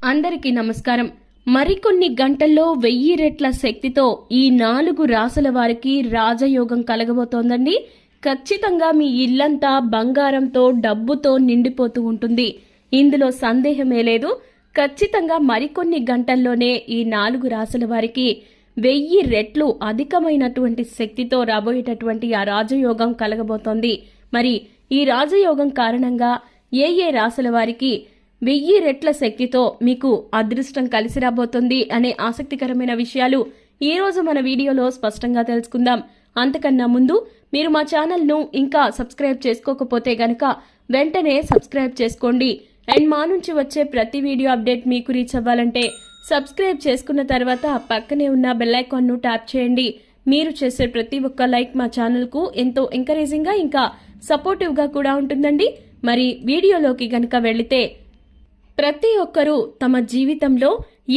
అందరికీ నమస్కారం. మరికొన్ని గంటల్లో వెయ్యి రెట్ల శక్తితో ఈ నాలుగు రాసుల వారికి రాజయోగం కలగబోతోందండి. ఖచ్చితంగా మీ ఇల్లంతా బంగారంతో డబ్బుతో నిండిపోతూ ఉంటుంది. ఇందులో సందేహమే లేదు. ఖచ్చితంగా మరికొన్ని గంటల్లోనే ఈ నాలుగు రాసుల వారికి వెయ్యి రెట్లు అధికమైనటువంటి శక్తితో రాబోయేటటువంటి ఆ రాజయోగం కలగబోతోంది. మరి ఈ రాజయోగం కారణంగా ఏ ఏ రాసుల వారికి వెయ్యి రెట్ల శక్తితో మీకు అదృష్టం కలిసి రాబోతుంది అనే ఆసక్తికరమైన విషయాలు ఈ రోజు మన వీడియోలో స్పష్టంగా తెలుసుకుందాం. అంతకన్నా ముందు మీరు మా ఛానల్ను ఇంకా సబ్స్క్రైబ్ చేసుకోకపోతే గనక వెంటనే సబ్స్క్రైబ్ చేసుకోండి. అండ్ మా నుంచి వచ్చే ప్రతి వీడియో అప్డేట్ మీకు రీచ్ అవ్వాలంటే సబ్స్క్రైబ్ చేసుకున్న తర్వాత పక్కనే ఉన్న బెల్లైకాన్ను ట్యాప్ చేయండి. మీరు చేసే ప్రతి ఒక్క లైక్ మా ఛానల్కు ఎంతో ఎంకరేజింగ్గా ఇంకా సపోర్టివ్గా కూడా ఉంటుందండి. మరి వీడియోలోకి గనక వెళితే ప్రతి ఒక్కరూ తమ జీవితంలో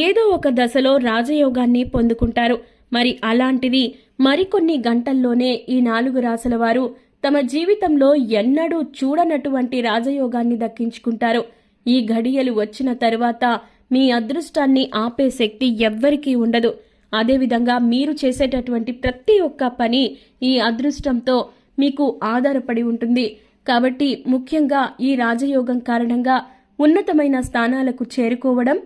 ఏదో ఒక దశలో రాజయోగాన్ని పొందుకుంటారు. మరి అలాంటిది మరికొన్ని గంటల్లోనే ఈ నాలుగు రాసుల వారు తమ జీవితంలో ఎన్నడూ చూడనటువంటి రాజయోగాన్ని దక్కించుకుంటారు. ఈ ఘడియలు వచ్చిన తరువాత మీ అదృష్టాన్ని ఆపే శక్తి ఎవ్వరికీ ఉండదు. అదేవిధంగా మీరు చేసేటటువంటి ప్రతి ఒక్క పని ఈ అదృష్టంతో మీకు ఆధారపడి ఉంటుంది. కాబట్టి ముఖ్యంగా ఈ రాజయోగం కారణంగా ఉన్నతమైన స్థానాలకు చేరుకోవడం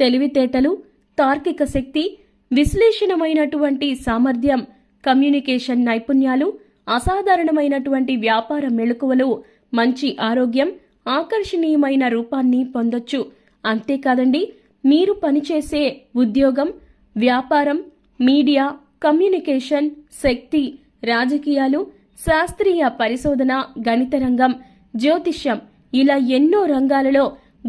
తెలివితేటలు తార్కిక శక్తి విశ్లేషణమైనటువంటి సామర్థ్యం కమ్యూనికేషన్ నైపుణ్యాలు అసాధారణమైనటువంటి వ్యాపార మెళుకువలు మంచి ఆరోగ్యం ఆకర్షణీయమైన రూపాన్ని పొందొచ్చు. అంతేకాదండి మీరు పనిచేసే ఉద్యోగం వ్యాపారం మీడియా కమ్యూనికేషన్ శక్తి రాజకీయాలు శాస్త్రీయ పరిశోధన గణిత రంగం జ్యోతిష్యం ఇలా ఎన్నో రంగాలలో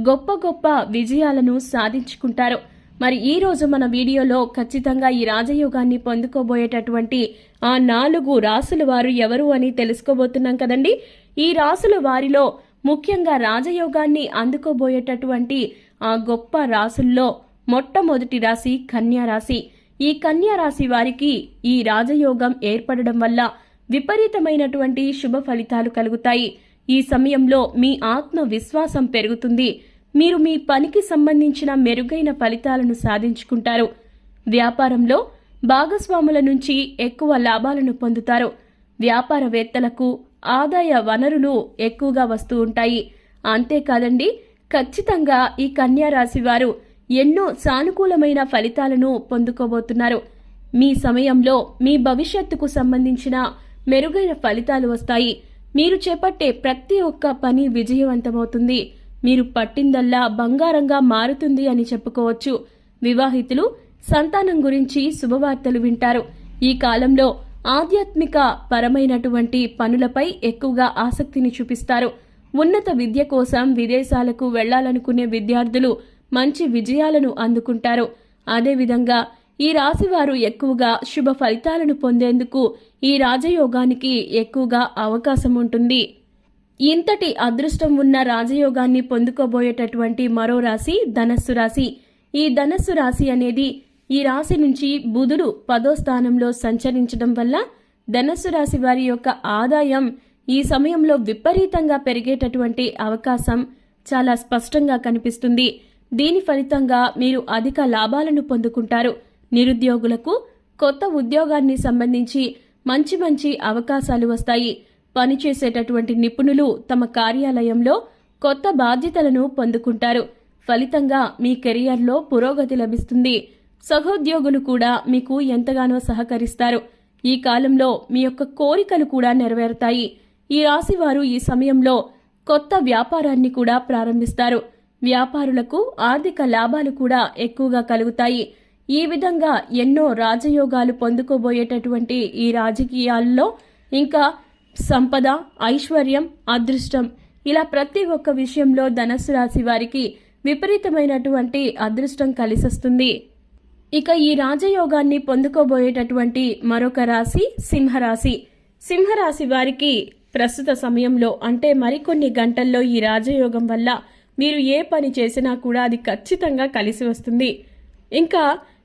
గొప్ప గొప్ప విజయాలను సాధించుకుంటారు. మరి ఈ రోజు మన వీడియోలో ఖచ్చితంగా ఈ రాజయోగాన్ని పొందుకోబోయేటటువంటి ఆ నాలుగు రాసుల వారు ఎవరు అని తెలుసుకోబోతున్నాం కదండి. ఈ రాసుల వారిలో ముఖ్యంగా రాజయోగాన్ని అందుకోబోయేటటువంటి ఆ గొప్ప రాసుల్లో మొట్టమొదటి రాశి కన్యా రాశి. ఈ కన్యా రాశి వారికి ఈ రాజయోగం ఏర్పడడం వల్ల విపరీతమైనటువంటి శుభ ఫలితాలు కలుగుతాయి. ఈ సమయంలో మీ ఆత్మవిశ్వాసం పెరుగుతుంది. మీరు మీ పనికి సంబంధించిన మెరుగైన ఫలితాలను సాధించుకుంటారు. వ్యాపారంలో భాగస్వాముల నుంచి ఎక్కువ లాభాలను పొందుతారు. వ్యాపారవేత్తలకు ఆదాయ వనరులు ఎక్కువగా వస్తూ ఉంటాయి. అంతేకాదండి ఖచ్చితంగా ఈ కన్యారాశి వారు ఎన్నో సానుకూలమైన ఫలితాలను పొందుకోబోతున్నారు. మీ సమయంలో మీ భవిష్యత్తుకు సంబంధించిన మెరుగైన ఫలితాలు వస్తాయి. మీరు చేపట్టే ప్రతి ఒక్క పని విజయవంతమవుతుంది. మీరు పట్టిందల్లా బంగారంగా మారుతుంది అని చెప్పుకోవచ్చు. వివాహితులు సంతానం గురించి శుభవార్తలు వింటారు. ఈ కాలంలో ఆధ్యాత్మిక పరమైనటువంటి పనులపై ఎక్కువగా ఆసక్తిని చూపిస్తారు. ఉన్నత విద్య కోసం విదేశాలకు వెళ్ళాలనుకునే విద్యార్థులు మంచి విజయాలను అందుకుంటారు. అదేవిధంగా ఈ రాశివారు ఎక్కువగా శుభ ఫలితాలను పొందేందుకు ఈ రాజయోగానికి ఎక్కువగా అవకాశం ఉంటుంది. ఇంతటి అదృష్టం ఉన్న రాజయోగాన్ని పొందుకోబోయేటటువంటి మరో రాశి ధనస్సు రాశి. ఈ ధనస్సు రాశి అనేది ఈ రాశి నుంచి బుధుడు పదో స్థానంలో సంచరించడం వల్ల ధనస్సు రాశి వారి యొక్క ఆదాయం ఈ సమయంలో విపరీతంగా పెరిగేటటువంటి అవకాశం చాలా స్పష్టంగా కనిపిస్తుంది. దీని ఫలితంగా మీరు అధిక లాభాలను పొందుకుంటారు. నిరుద్యోగులకు కొత్త ఉద్యోగాన్ని సంబంధించి మంచి మంచి అవకాశాలు వస్తాయి. పనిచేసేటటువంటి నిపుణులు తమ కార్యాలయంలో కొత్త బాధ్యతలను పొందుకుంటారు. ఫలితంగా మీ కెరియర్లో పురోగతి లభిస్తుంది. సహోద్యోగులు కూడా మీకు ఎంతగానో సహకరిస్తారు. ఈ కాలంలో మీ యొక్క కోరికలు కూడా నెరవేరుతాయి. ఈ రాశివారు ఈ సమయంలో కొత్త వ్యాపారాన్ని కూడా ప్రారంభిస్తారు. వ్యాపారులకు ఆర్థిక లాభాలు కూడా ఎక్కువగా కలుగుతాయి. ఈ విధంగా ఎన్నో రాజయోగాలు పొందుకోబోయేటటువంటి ఈ రాజకీయాల్లో ఇంకా సంపద ఐశ్వర్యం అదృష్టం ఇలా ప్రతి ఒక్క విషయంలో ధనస్సు రాశి వారికి విపరీతమైనటువంటి అదృష్టం కలిసొస్తుంది. ఇక ఈ రాజయోగాన్ని పొందుకోబోయేటటువంటి మరొక రాశి సింహరాశి. సింహరాశి వారికి ప్రస్తుత సమయంలో అంటే మరికొన్ని గంటల్లో ఈ రాజయోగం వల్ల మీరు ఏ పని చేసినా కూడా అది ఖచ్చితంగా కలిసి వస్తుంది. ఇంకా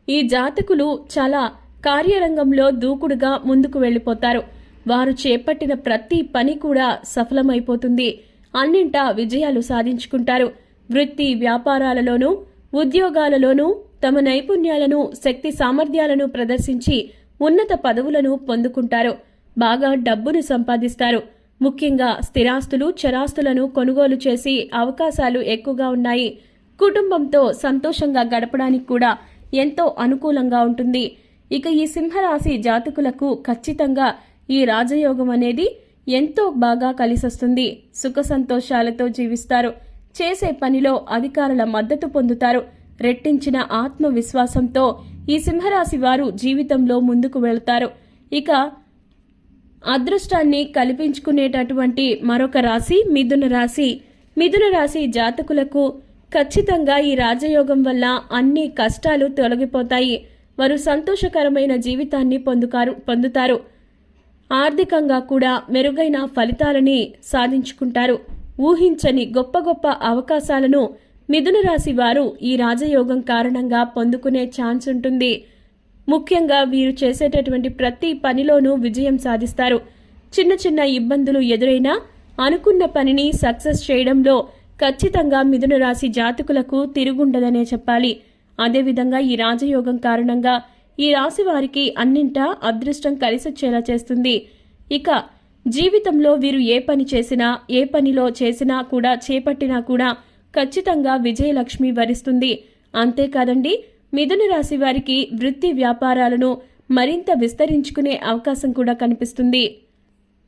ఈ జాతకులు చాలా కార్యరంగంలో దూకుడుగా ముందుకు వెళ్ళిపోతారు. వారు చేపట్టిన ప్రతి పని కూడా సఫలమైపోతుంది. అన్నింటా విజయాలు సాధించుకుంటారు. వృత్తి వ్యాపారాలలోనూ ఉద్యోగాలలోనూ తమ నైపుణ్యాలను శక్తి సామర్థ్యాలను ప్రదర్శించి ఉన్నత పదవులను పొందుకుంటారు. బాగా డబ్బును సంపాదిస్తారు. ముఖ్యంగా స్థిరాస్తులు చరాస్తులను కొనుగోలు చేసి అవకాశాలు ఎక్కువగా ఉన్నాయి. కుటుంబంతో సంతోషంగా గడపడానికి కూడా ఎంతో అనుకూలంగా ఉంటుంది. ఇక ఈ సింహరాశి జాతకులకు ఖచ్చితంగా ఈ రాజయోగం అనేది ఎంతో బాగా కలిసొస్తుంది. సుఖ సంతోషాలతో జీవిస్తారు. చేసే పనిలో అధికారుల మద్దతు పొందుతారు. రెట్టించిన ఆత్మవిశ్వాసంతో ఈ సింహరాశి వారు జీవితంలో ముందుకు వెళతారు. ఇక అదృష్టాన్ని కల్పించుకునేటటువంటి మరొక రాశి మిథున రాశి. మిథున రాశి జాతకులకు ఖచ్చితంగా ఈ రాజయోగం వల్ల అన్ని కష్టాలు తొలగిపోతాయి. వారు సంతోషకరమైన జీవితాన్ని పొందుకారు పొందుతారు. ఆర్థికంగా కూడా మెరుగైన ఫలితాలని సాధించుకుంటారు. ఊహించని గొప్ప గొప్ప అవకాశాలను మిథున రాశి వారు ఈ రాజయోగం కారణంగా పొందుకునే ఛాన్స్ ఉంటుంది. ముఖ్యంగా వీరు చేసేటటువంటి ప్రతి పనిలోనూ విజయం సాధిస్తారు. చిన్న చిన్న ఇబ్బందులు ఎదురైనా అనుకున్న పనిని సక్సెస్ చేయడంలో ఖచ్చితంగా మిథున రాశి జాతకులకు తిరుగుండదనే చెప్పాలి. అదేవిధంగా ఈ రాజయోగం కారణంగా ఈ రాశి వారికి అన్నింటా అదృష్టం కలిసొచ్చేలా చేస్తుంది. ఇక జీవితంలో వీరు ఏ పని చేసినా ఏ పనిలో చేసినా కూడా చేపట్టినా కూడా ఖచ్చితంగా విజయలక్ష్మి వరిస్తుంది. అంతేకాదండి మిథున రాశి వారికి వృత్తి వ్యాపారాలను మరింత విస్తరించుకునే అవకాశం కూడా కనిపిస్తుంది.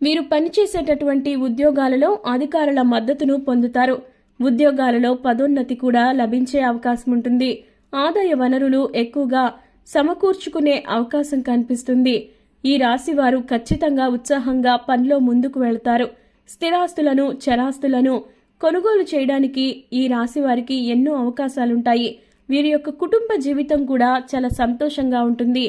వీరు పనిచేసేటటువంటి ఉద్యోగాలలో అధికారుల మద్దతును పొందుతారు. ఉద్యోగాలలో పదోన్నతి కూడా లభించే అవకాశం ఉంటుంది ఆదాయ వనరులు ఎక్కువగా సమకూర్చుకునే అవకాశం కనిపిస్తుంది. ఈ రాశి వారు ఖచ్చితంగా ఉత్సాహంగా పనిలో ముందుకు వెళతారు. స్థిరాస్తులను చరాస్తులను కొనుగోలు చేయడానికి ఈ రాశి వారికి ఎన్నో అవకాశాలుంటాయి. వీరి యొక్క కుటుంబ జీవితం కూడా చాలా సంతోషంగా ఉంటుంది.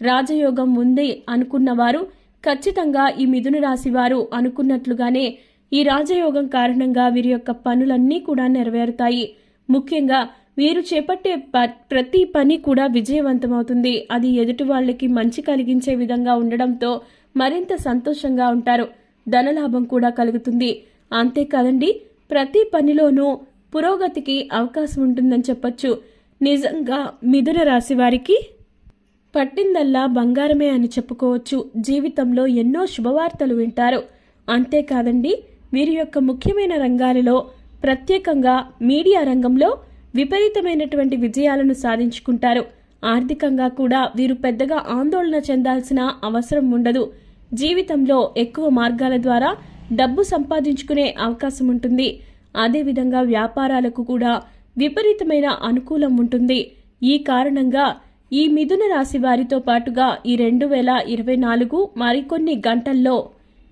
రాజయోగం ఉంది అనుకున్నవారు ఖచ్చితంగా ఈ మిథున రాశి వారు అనుకున్నట్లుగానే ఈ రాజయోగం కారణంగా వీరి యొక్క పనులన్నీ కూడా నెరవేరుతాయి. ముఖ్యంగా వీరు చేపట్టే ప- ప్రతి పని కూడా విజయవంతమవుతుంది. అది ఎదుటి వాళ్ళకి మంచి కలిగించే విధంగా ఉండడంతో మరింత సంతోషంగా ఉంటారు. ధనలాభం కూడా కలుగుతుంది. అంతేకాదండి ప్రతి పనిలోనూ పురోగతికి అవకాశం ఉంటుందని చెప్పొచ్చు. నిజంగా మిథున రాశి వారికి పట్టిందల్లా బంగారమే అని చెప్పుకోవచ్చు. జీవితంలో ఎన్నో శుభవార్తలు వింటారు. అంతేకాదండి వీరి యొక్క ముఖ్యమైన రంగాలలో ప్రత్యేకంగా మీడియా రంగంలో విపరీతమైనటువంటి విజయాలను సాధించుకుంటారు. ఆర్థికంగా కూడా వీరు పెద్దగా ఆందోళన చెందాల్సిన అవసరం ఉండదు. జీవితంలో ఎక్కువ మార్గాల ద్వారా డబ్బు సంపాదించుకునే అవకాశం ఉంటుంది. అదేవిధంగా వ్యాపారాలకు కూడా విపరీతమైన అనుకూలం ఉంటుంది. ఈ కారణంగా ఈ మిథున రాశి వారితో పాటుగా ఈ రెండు వేల ఇరవై నాలుగు మరికొన్ని గంటల్లో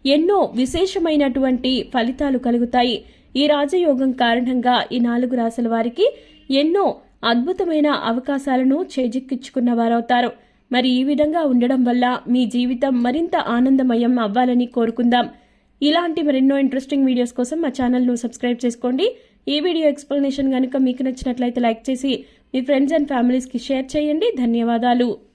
ఎన్నో విశేషమైనటువంటి ఫలితాలు కలుగుతాయి. ఈ రాజయోగం కారణంగా ఈ నాలుగు రాశుల వారికి ఎన్నో అద్భుతమైన అవకాశాలను చేజిక్కించుకున్న వారవుతారు. మరి ఈ విధంగా ఉండడం వల్ల మీ జీవితం మరింత ఆనందమయం అవ్వాలని కోరుకుందాం. ఇలాంటి మరెన్నో ఇంట్రెస్టింగ్ వీడియోస్ కోసం మా ఛానల్ను సబ్స్క్రైబ్ చేసుకోండి. ఈ వీడియో ఎక్స్ప్లెనేషన్ కనుక మీకు నచ్చినట్లయితే లైక్ చేసి మీ ఫ్రెండ్స్ అండ్ ఫ్యామిలీస్కి షేర్ చేయండి. ధన్యవాదాలు.